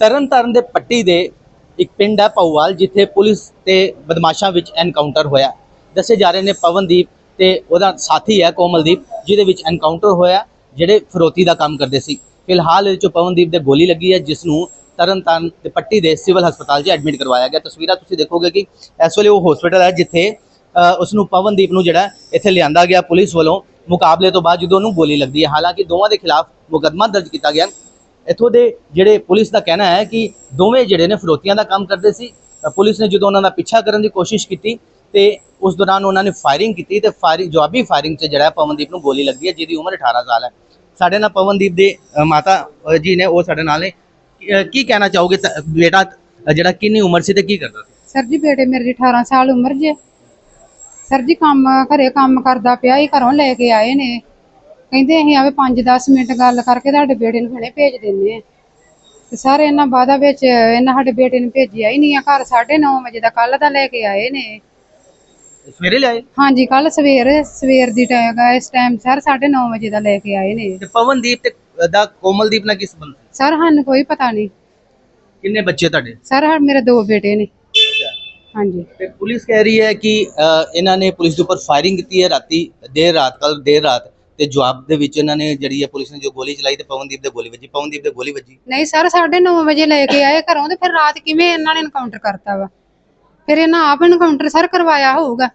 ਤਰਨਤਾਰਨ ਦੇ ਪੱਟੀ ਦੇ ਇੱਕ ਪਿੰਡ ਹੈ ਪੌਵਾਲ ਜਿੱਥੇ ਪੁਲਿਸ ਤੇ ਬਦਮਾਸ਼ਾਂ ਵਿੱਚ ਐਨਕਾਊਂਟਰ ਹੋਇਆ। ਦੱਸੇ ਜਾ ਰਹੇ ਨੇ ਪਵਨਦੀਪ ਤੇ ਉਹਦਾ ਸਾਥੀ ਹੈ ਕੋਮਲਦੀਪ ਜਿਹਦੇ ਵਿੱਚ ਐਨਕਾਊਂਟਰ ਹੋਇਆ ਜਿਹੜੇ ਫਰੋਤੀ ਦਾ ਕੰਮ ਕਰਦੇ ਸੀ। ਫਿਲਹਾਲ ਇਹਦੇ ਚੋਂ ਪਵਨਦੀਪ ਦੇ ਗੋਲੀ ਲੱਗੀ ਹੈ ਜਿਸ ਨੂੰ ਤਰਨਤਾਰਨ ਤੇ ਪੱਟੀ ਦੇ ਸਿਵਲ ਹਸਪਤਾਲ 'ਚ ਐਡਮਿਟ ਕਰਵਾਇਆ ਗਿਆ। ਤਸਵੀਰਾਂ ਤੁਸੀਂ ਦੇਖੋਗੇ ਕਿ ਇਸ ਵੇਲੇ ਉਹ ਹਸਪੀਟਲ ਹੈ ਜਿੱਥੇ ਅ, ਉਸ ਨੂੰ ਪਵਨਦੀਪ ਨੂੰ ਜਿਹੜਾ ਇੱਥੇ ਲਿਆਂਦਾ ਗਿਆ ਪੁਲਿਸ ਵੱਲੋਂ ਮੁਕਾਬਲੇ ਤੋਂ ਬਾਅਦ ਜਦੋਂ ਉਹਨੂੰ ਗੋਲੀ ਲੱਗਦੀ ਹੈ। ਹਾਲਾਂਕਿ ਦੋਵਾਂ ਦੇ ਖਿਲਾਫ ਮੁਕੱਦਮਾ ਦਰਜ ਕੀਤਾ ਗਿਆ। ਇੱਥੋਂ ਦੇ ਜਿਹੜੇ ਪੁਲਿਸ ਦਾ ਕਹਿਣਾ ਹੈ ਕਿ ਦੋਵੇਂ ਜਿਹੜੇ ਨੇ ਫਰੋਤੀਆਂ ਦਾ ਕੰਮ ਕਰਦੇ ਸੀ ਪੁਲਿਸ ਨੇ ਜਦੋਂ ਉਹਨਾਂ ਦਾ ਪਿੱਛਾ ਕਰਨ ਦੀ ਕੋਸ਼ਿਸ਼ ਕੀਤੀ ਤੇ ਉਸ ਦੌਰਾਨ ਉਹਨਾਂ ਨੇ ਫਾਇਰਿੰਗ ਕੀਤੀ ਤੇ ਫਾਇਰਿੰਗ ਜਵਾਬੀ ਫਾਇਰਿੰਗ 'ਚ ਜਿਹੜਾ ਪਵਨਦੀਪ ਨੂੰ ਗੋਲੀ ਲੱਗੀ ਹੈ, ਜਿਹਦੀ ਉਮਰ 18 ਸਾਲ ਹੈ। ਸਾਡੇ ਨਾਲ ਪਵਨਦੀਪ ਦੇ ਮਾਤਾ ਜੀ ਨੇ ਉਹ ਸਾਡੇ ਨਾਲ ਨੇ। ਕੀ ਕਹਿਣਾ ਚਾਹੋਗੇ ਬੇਟਾ ਜਿਹੜਾ ਕਿੰਨੀ ਉਮਰ ਸੀ ਤੇ ਕੀ ਕਰਦਾ ਸੀ? ਸਰ ਜੀ, ਬੇਟੇ ਮੇਰੇ 18 ਸਾਲ ਉਮਰ ਜੇ। ਸਰ ਜੀ, ਕੰਮ, ਘਰੇ ਕੰਮ ਕਰਦਾ ਪਿਆ ਹੀ ਘਰੋਂ ਲੈ ਕੇ ਆਏ ਨੇ। ਕਹਿੰਦੇ ਅਸੀਂ ਆਵੇ 5-10 ਮਿੰਟ ਗੱਲ ਕਰਕੇ ਤੁਹਾਡੇ ਬੇਟੇ ਨੂੰ ਹੁਣੇ ਭੇਜ ਦਿੰਦੇ ਆ। ਤੇ ਸਰ ਇਹਨਾਂ ਬਾਅਦਾ ਵਿੱਚ ਇਹਨਾਂ ਸਾਡੇ ਬੇਟੇ ਨੂੰ ਭੇਜਿਆ ਹੀ ਨਹੀਂ ਆ ਘਰ 9:30 ਵਜੇ ਦਾ ਕੱਲ ਦਾ ਲੈ ਕੇ ਆਏ ਨੇ। ਸਵੇਰੇ ਲਿਆਏ? ਹਾਂਜੀ ਕੱਲ ਸਵੇਰ ਸਵੇਰ ਦੀ ਟਾਈਮ ਇਸ ਟਾਈਮ ਸਰ 9:30 ਵਜੇ ਦਾ ਲੈ ਕੇ ਆਏ ਨੇ। ਤੇ ਪਵਨਦੀਪ ਤੇ ਦਾ ਕੋਮਲਦੀਪ ਨਾਲ ਕੀ ਸੰਬੰਧ ਸੀ? ਸਰ ਸਾਨੂੰ ਕੋਈ ਪਤਾ ਨਹੀਂ। ਕਿੰਨੇ ਬੱਚੇ ਤੁਹਾਡੇ? ਸਰ ਹਾਂ ਮੇਰੇ ਦੋ ਬੇਟੇ ਨੇ। ਹਾਂਜੀ। ਤੇ ਪੁਲਿਸ ਕਹਿ ਰਹੀ ਹੈ ਕਿ ਅ, ਇਹਨਾਂ ਨੇ ਪੁਲਿਸ ਦੇ ਉੱਪਰ ਫਾਇਰਿੰਗ ਕੀਤੀ ਹੈ ਰਾਤੀ ਦੇਰ ਰਾਤ ਕੱਲ ਦੇਰ ਰਾਤ। ਤੇ ਜਵਾਬ ਦੇ ਵਿੱਚ ਇਹਨਾਂ ਨੇ ਜਿਹੜੀ ਹੈ ਪੁਲਿਸ ਨੇ ਜੋ ਗੋਲੀ ਚਲਾਈ ਤੇ ਪਵਨਦੀਪ ਦੇ ਗੋਲੀ ਵੱਜੀ। ਪਵਨਦੀਪ ਦੇ ਗੋਲੀ ਵੱਜੀ। ਨਹੀਂ ਸਰ 9:30 ਵਜੇ ਲੈ ਕੇ ਆਏ ਘਰੋਂ ਤੇ ਫਿਰ ਰਾਤ ਕਿਵੇਂ ਇਹਨਾਂ ਨੇ ਐਨਕਾਊਂਟਰ ਕਰਤਾ ਵਾ? ਫਿਰ ਇਹਨਾਂ ਆਪ ਐਨਕਾਊਂਟਰ ਸਰ ਕਰਵਾਇਆ ਹੋਊਗਾ।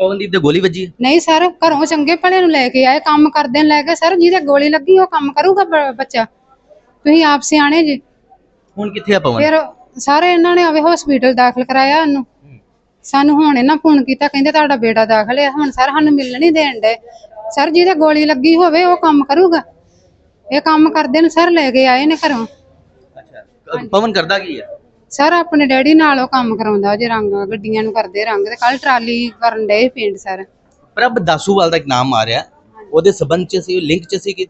ਪਵਨਦੀਪ ਦੇ ਗੋਲੀ ਵੱਜੀ। ਹੈ। ਨਹੀਂ ਸਰ ਘਰੋਂ ਚੰਗੇ ਭਲੇ ਨੂੰ ਲੈ ਕੇ ਆਏ ਕੰਮ ਕਰਦੇ ਨੂੰ ਲੈ ਕੇ ਸਰ ਜਿਹਦੇ ਗੋਲੀ ਲੱਗੀ ਉਹ ਕੰਮ ਕਰੂਗਾ ਬ- ਬੱਚਾ? ਤੁਸੀਂ ਆਪ ਸਿਆਣੇ ਜੀ। ਹੁਣ ਕਿੱਥੇ ਆ ਪਵਨ? ਫਿਰ ਸਾਰੇ ਇਹਨਾਂ ਨੇ ਆਵੇ ਹਸਪੀਟਲ ਦਾਖਲ ਕਰਾਇਆ ਉਹਨੂੰ। ਸਾਨੂੰ ਹੁਣ ਇਹਨਾਂ ਫੋਨ ਕੀਤਾ ਕਹਿੰਦੇ ਤੁਹਾਡਾ ਬੇਟਾ ਦਾਖਲ ਹੈ ਹੁਣ ਸਰ ਸਾਨੂੰ ਮਿਲਣ ਨਹੀਂ ਦੇਣ ਦੇ ਸਰ ਜਿਹਦੇ ਗੋਲੀ ਲੱਗੀ ਹੋਵੇ ਉਹ ਕੰਮ ਕਰੂਗਾ। ਇਹ ਕੰਮ ਕਰਦੇ ਨੂੰ ਸਰ ਲੈ ਕੇ ਆਏ ਨੇ ਘਰੋਂ। ਅੱਛਾ। ਪਵਨ ਕਰਦਾ ਕੀ ਹੈ ਸਰ ਆਪਣੇ ਡੈਡੀ ਨਾਲ ਉਹ ਕੰਮ ਕਰਾਉਂਦਾ ਜੇ ਰੰਗ ਗੱਡੀਆਂ ਨੂੰ ਕਰਦੇ ਰੰਗ ਤੇ ਕੱਲ ਟਰਾਲੀ ਕਰਨ ਡਏ ਪਿੰਡ ਸਰ। ਪ੍ਰਭ ਦਾਸੂਵਾਲ ਦਾ ਇੱਕ ਨਾਮ ਆ ਰਿਹਾ। ਉਹਦੇ ਸਬੰਧ ਚ ਸੀ ਲਿੰਕ ਚ ਸੀ ਕਿ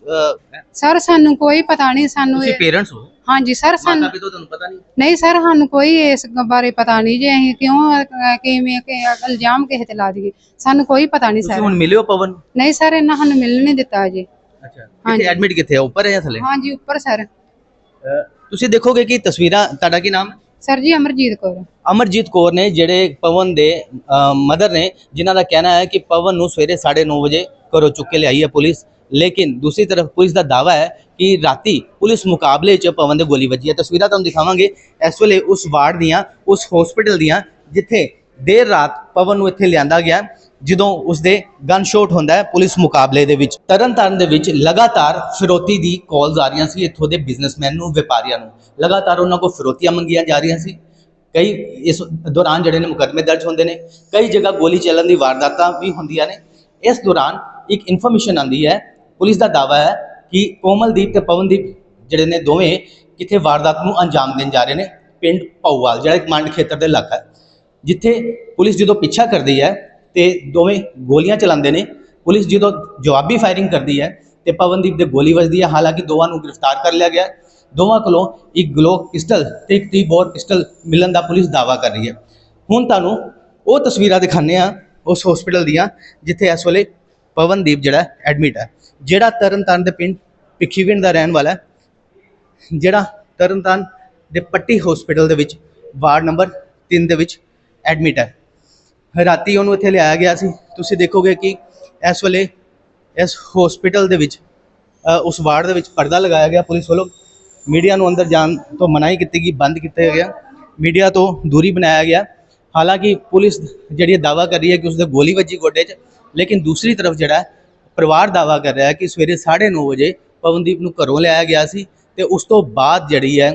ਸਰ ਸਾਨੂੰ ਕੋਈ ਪਤਾ ਨਹੀਂ ਸਾਨੂੰ ਤੁਸੀਂ ਇਹ- ਪੇਰੈਂਟਸ ਹੋ? ਹਾਂਜੀ ਸਰ ਮਾਤਾ ਸਾਨੂੰ ਪਿਤਾ ਤੁਹਾਨੂੰ ਪਤਾ ਨਹੀਂ? ਨਹੀਂ ਸਰ ਸਾਨੂੰ ਕੋਈ ਇਸ ਬਾਰੇ ਪਤਾ ਨਹੀਂ ਜੇ ਅਸੀਂ ਕਿਉਂ ਅਹ, ਕਿਵੇਂ ਕਿ ਇਲਜ਼ਾਮ ਕਿਸੇ ਤੇ ਲਾ ਦਈਏ? ਸਾਨੂੰ ਕੋਈ ਪਤਾ ਨਹੀਂ ਤੁਸੀਂ ਸਰ ਹੁਣ ਮਿਲਿਓ ਪਵਨ? ਨਹੀਂ ਸਰ ਇਹਨਾਂ ਸਾਨੂੰ ਮਿਲਣ ਨਹੀਂ ਦਿੱਤਾ ਜੀ। ਅੱਛਾ। ਕਿੱਥੇ ਐਡਮਿਟ ਕਿੱਥੇ ਆ? ਉੱਪਰ ਹੈ ਜਾਂ ਥੱਲੇ? ਹਾਂਜੀ ਉੱਪਰ ਸਰ ਤੁਸੀਂ ਦੇਖੋਗੇ ਕਿ ਤਸਵੀਰਾਂ ਤੁਹਾਡਾ ਕੀ ਨਾਮ? ਹੈ ਸਰ ਜੀ, ਅਮਰਜੀਤ ਕੌਰ। ਅਮਰਜੀਤ ਕੌਰ ਨੇ ਜਿਹੜੇ ਪਵਨ ਦੇ ਮਦਰ ਨੇ, ਜਿਨ੍ਹਾਂ ਦਾ ਕਹਿਣਾ ਹੈ ਕਿ ਪਵਨ ਨੂੰ ਸਵੇਰੇ 9:30 ਵਜੇ ਘਰੋਂ ਚੁੱਕ ਕੇ ਲਿਆਈ ਹੈ ਪੁਲਿਸ। ਲੇਕਿਨ ਦੂਸਰੀ ਤਰਫ ਪੁਲਿਸ ਦਾ ਦਾਵਾ ਹੈ ਕਿ ਰਾਤੀ ਪੁਲਿਸ ਮੁਕਾਬਲੇ 'ਚ ਪਵਨ ਦੇ ਗੋਲੀ ਵੱਜੀ ਹੈ। ਤਸਵੀਰਾਂ ਤੁਹਾਨੂੰ ਦਿਖਾਵਾਂਗੇ। ਇਸ ਵੇਲੇ ਉਸ ਵਾਰਡ ਦੀਆਂ, ਉਸ ਹਸਪੀਟਲ ਦੀਆਂ, ਜਿੱਥੇ ਦੇਰ ਰਾਤ ਪਵਨ ਨੂੰ ਇੱਥੇ ਲਿਆਂਦਾ ਗਿਆ। ਜਦੋਂ ਉਸਦੇ ਗਨ ਸ਼ਾਟ ਹੁੰਦਾ ਹੈ ਪੁਲਿਸ ਮੁਕਾਬਲੇ ਦੇ ਵਿੱਚ, ਤਰਨਤਾਰਨ ਦੇ ਵਿੱਚ ਲਗਾਤਾਰ ਫਿਰੋਤੀ ਦੀ ਕਾਲਸ ਆ ਰਹੀਆਂ ਸੀ ਇੱਥੋਂ ਦੇ ਬਿਜ਼ਨਸਮੈਨ ਨੂੰ, ਵਪਾਰੀਆਂ ਨੂੰ। ਲਗਾਤਾਰ ਉਹਨਾਂ ਕੋਲ ਫਿਰੋਤੀਆਂ ਮੰਗੀਆਂ ਜਾ ਰਹੀਆਂ ਸੀ। ਕਈ ਇਸ ਦੌਰਾਨ ਜਿਹੜੇ ਨੇ ਮੁਕੱਦਮੇ ਦਰਜ ਹੁੰਦੇ ਨੇ, ਕਈ ਜਗ੍ਹਾ ਗੋਲੀ ਚੱਲਣ ਦੀ ਵਾਰਦਾਤਾਂ ਵੀ ਹੁੰਦੀਆਂ ਨੇ। ਇਸ ਦੌਰਾਨ ਇੱਕ ਇਨਫੋਰਮੇਸ਼ਨ ਆਂਦੀ ਹੈ, ਪੁਲਿਸ ਦਾ ਦਾਵਾ ਹੈ ਕਿ ਕੋਮਲਦੀਪ ਤੇ ਪਵਨਦੀਪ ਜਿਹੜੇ ਨੇ ਦੋਵੇਂ ਕਿਥੇ ਵਾਰਦਾਤ ਨੂੰ ਅੰਜਾਮ ਦੇਣ ਜਾ ਰਹੇ ਨੇ, ਪਿੰਡ ਪੌਵਾਲ ਜਿਹੜਾ ਇੱਕ ਮੰਡ ਖੇਤਰ ਦੇ ਇਲਾਕਾ ਜਿੱਥੇ ਪੁਲਿਸ ਜਦੋਂ ਪਿੱਛਾ ਕਰਦੀ ਹੈ ਤੇ ਦੋਵੇਂ ਗੋਲੀਆਂ ਚਲਾਉਂਦੇ ਨੇ। ਪੁਲਿਸ ਜਦੋਂ ਜਵਾਬੀ ਫਾਇਰਿੰਗ ਕਰਦੀ ਹੈ ਤੇ ਪਵਨਦੀਪ ਦੇ ਗੋਲੀ ਵੱਜਦੀ ਹੈ। ਹਾਲਾਂਕਿ ਦੋਵਾਂ ਨੂੰ ਗ੍ਰਿਫਤਾਰ ਕਰ ਲਿਆ ਗਿਆ ਦੋਵਾਂ ਕੋਲੋਂ ਇੱਕ ਗਲੋਕ ਪਿਸਟਲ ਤੇ ਇੱਕ ਤੀ ਬੋਰ ਪਿਸਟਲ ਮਿਲਣ ਦਾ ਪੁਲਿਸ ਦਾਵਾ ਕਰ ਰਹੀ ਹੈ। ਹੁਣ ਤੁਹਾਨੂੰ ਉਹ ਤਸਵੀਰਾਂ ਦਿਖਾਉਂਦੇ ਆ ਉਸ ਹਸਪੀਟਲ ਦੀਆਂ, ਜਿੱਥੇ ਇਸ ਵੇਲੇ ਪਵਨਦੀਪ ਜਿਹੜਾ ਐਡਮਿਟ ਹੈ। ਜਿਹੜਾ ਤਰਨਤਾਰਨ ਦੇ ਪਿੰਡ ਭਿੱਖੀਵਿੰਡ ਦਾ ਰਹਿਣ ਵਾਲਾ ਹੈ, ਜਿਹੜਾ ਤਰਨਤਾਰਨ ਦੇ ਪੱਟੀ ਹਸਪੀਟਲ ਦੇ ਵਿੱਚ ਵਾਰਡ ਨੰਬਰ 3 ਦੇ ਵਿੱਚ ਐਡਮਿਟ ਹੈ। ਰਾਤੀ ਉਹਨੂੰ ਇੱਥੇ ਲਿਆਇਆ ਗਿਆ ਸੀ। ਤੁਸੀਂ ਦੇਖੋਗੇ ਕਿ ਇਸ ਵੇਲੇ ਇਸ ਹਸਪੀਟਲ ਦੇ ਵਿੱਚ ਉਸ ਵਾਰਡ ਦੇ ਵਿੱਚ ਪਰਦਾ ਲਗਾਇਆ ਗਿਆ। ਪੁਲਿਸ ਵੱਲੋਂ ਮੀਡੀਆ ਨੂੰ ਅੰਦਰ ਜਾਣ ਤੋਂ ਮਨਾਹੀ ਕੀਤੀ ਗਈ, ਬੰਦ ਕੀਤਾ ਗਿਆ। ਮੀਡੀਆ ਤੋਂ ਦੂਰੀ ਬਣਾਇਆ ਗਿਆ। ਹਾਲਾਂਕਿ ਪੁਲਿਸ ਜਿਹੜੀ ਇਹ ਦਾਵਾ ਕਰ ਰਹੀ ਹੈ ਕਿ ਉਸਦੇ ਗੋਲੀ ਵੱਜੀ ਗੋਡੇ 'ਚ, ਲੇਕਿਨ ਦੂਸਰੀ ਤਰਫ ਜਿਹੜਾ ਪਰਿਵਾਰ ਦਾਵਾ ਕਰ ਰਿਹਾ ਹੈ ਕਿ ਸਵੇਰੇ 9:30 ਵਜੇ ਪਵਨਦੀਪ ਨੂੰ ਘਰੋਂ ਲਿਆਇਆ ਗਿਆ ਸੀ ਤੇ ਉਸ ਤੋਂ ਬਾਅਦ ਜਿਹੜੀ ਹੈ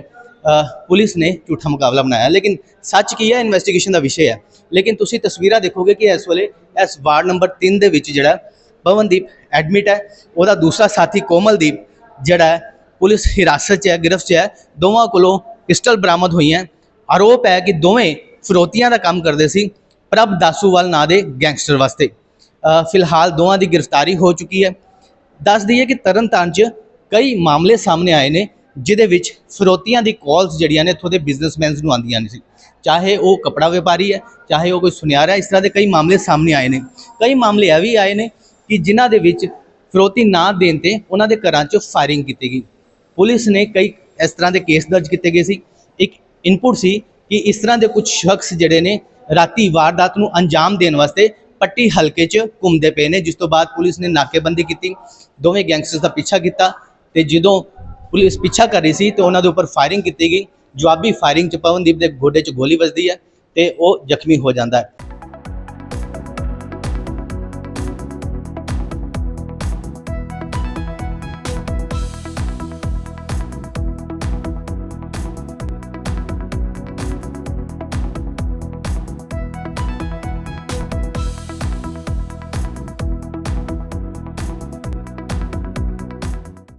ਪੁਲਿਸ ਨੇ ਝੂਠਾ ਮੁਕਾਬਲਾ ਬਣਾਇਆ। ਲੇਕਿਨ ਸੱਚ ਕੀ ਹੈ ਇਨਵੈਸਟੀਗੇਸ਼ਨ ਦਾ ਵਿਸ਼ੇ ਹੈ ਲੇਕਿਨ ਤੁਸੀਂ ਤਸਵੀਰਾਂ ਦੇਖੋਗੇ ਕਿ ਇਸ ਵੇਲੇ ਇਸ ਵਾਰਡ ਨੰਬਰ 3 ਦੇ ਵਿੱਚ ਜਿਹੜਾ ਪਵਨਦੀਪ ਐਡਮਿਟ ਹੈ, ਉਹਦਾ ਦੂਸਰਾ ਸਾਥੀ ਕੋਮਲਦੀਪ, ਜਿਹੜਾ ਪੁਲਿਸ ਹਿਰਾਸਤ 'ਚ ਹੈ, ਗ੍ਰਿਫਤ 'ਚ ਹੈ, ਦੋਵਾਂ ਕੋਲੋਂ ਪਿਸਟਲ ਬਰਾਮਦ ਹੋਈਆਂ ਆਰੋਪ ਹੈ ਕਿ ਦੋਵੇਂ ਫਰੋਤੀਆਂ ਦਾ ਕੰਮ ਕਰਦੇ ਸੀ, ਪ੍ਰਭ ਦਾਸੂਵਾਲ ਨਾਂ ਦੇ ਗੈਂਗਸਟਰ ਵਾਸਤੇ। ਫਿਲਹਾਲ ਦੋਵਾਂ ਦੀ ਗ੍ਰਿਫਤਾਰੀ ਹੋ ਚੁੱਕੀ ਹੈ। ਦੱਸ ਦਈਏ ਕਿ ਤਰਨਤਾਰਨ 'ਚ ਕਈ ਮਾਮਲੇ ਸਾਹਮਣੇ ਆਏ ਨੇ। ਜਿਹਦੇ ਵਿੱਚ ਫਰੋਤੀਆਂ ਦੀ ਕਾਲਸ ਜਿਹੜੀਆਂ ਨੇ ਇੱਥੋਂ ਦੇ ਬਿਜ਼ਨਸਮੈਨਸ ਨੂੰ ਆਉਂਦੀਆਂ ਨੇ ਸੀ। ਚਾਹੇ ਉਹ ਕਪੜਾ ਵਪਾਰੀ ਹੈ, ਚਾਹੇ ਉਹ ਕੋਈ ਸੁਨਿਆਰਾ ਇਸ ਤਰ੍ਹਾਂ ਦੇ ਕਈ ਮਾਮਲੇ ਸਾਹਮਣੇ ਆਏ ਨੇ। ਕਈ ਮਾਮਲੇ ਇਹ ਵੀ ਆਏ ਨੇ ਕਿ ਜਿਨ੍ਹਾਂ ਦੇ ਵਿੱਚ ਫਰੋਤੀ ਨਾ ਦੇਣ ਤੇ ਉਹਨਾਂ ਦੇ ਘਰਾਂ 'ਚ ਫਾਇਰਿੰਗ ਕੀਤੀ ਗਈ। ਪੁਲਿਸ ਨੇ ਕਈ ਇਸ ਤਰ੍ਹਾਂ ਦੇ ਕੇਸ ਦਰਜ ਕੀਤੇ ਗਏ ਸੀ। ਇੱਕ ਇਨਪੁਟ ਸੀ ਕਿ ਇਸ ਤਰ੍ਹਾਂ ਦੇ ਕੁਝ ਸ਼ਖਸ ਜਿਹੜੇ ਨੇ ਰਾਤੀ ਵਾਰਦਾਤ ਨੂੰ ਅੰਜਾਮ ਦੇਣ ਵਾਸਤੇ ਪੱਟੀ ਹਲਕੇ 'ਚ ਘੁੰਮਦੇ ਪਏ ਨੇ, ਜਿਸ ਤੋਂ ਬਾਅਦ ਪੁਲਿਸ ਨੇ ਨਾਕੇਬੰਦੀ ਕੀਤੀ। ਦੋਵੇਂ ਗੈਂਗਸਟਰਸ ਦਾ ਪਿੱਛਾ ਕੀਤਾ ਤੇ ਜਦੋਂ ਪੁਲਿਸ ਪਿੱਛਾ ਕਰ ਰਹੀ ਸੀ ਤੇ ਉਹਨਾਂ ਦੇ ਉੱਪਰ ਫਾਇਰਿੰਗ ਕੀਤੀ ਗਈ। ਜਵਾਬੀ ਫਾਇਰਿੰਗ 'ਚ ਪਵਨਦੀਪ ਦੇ ਗੋਡੇ 'ਚ ਗੋਲੀ ਵੱਜਦੀ ਹੈ ਤੇ ਉਹ ਜ਼ਖਮੀ ਹੋ ਜਾਂਦਾ ਹੈ।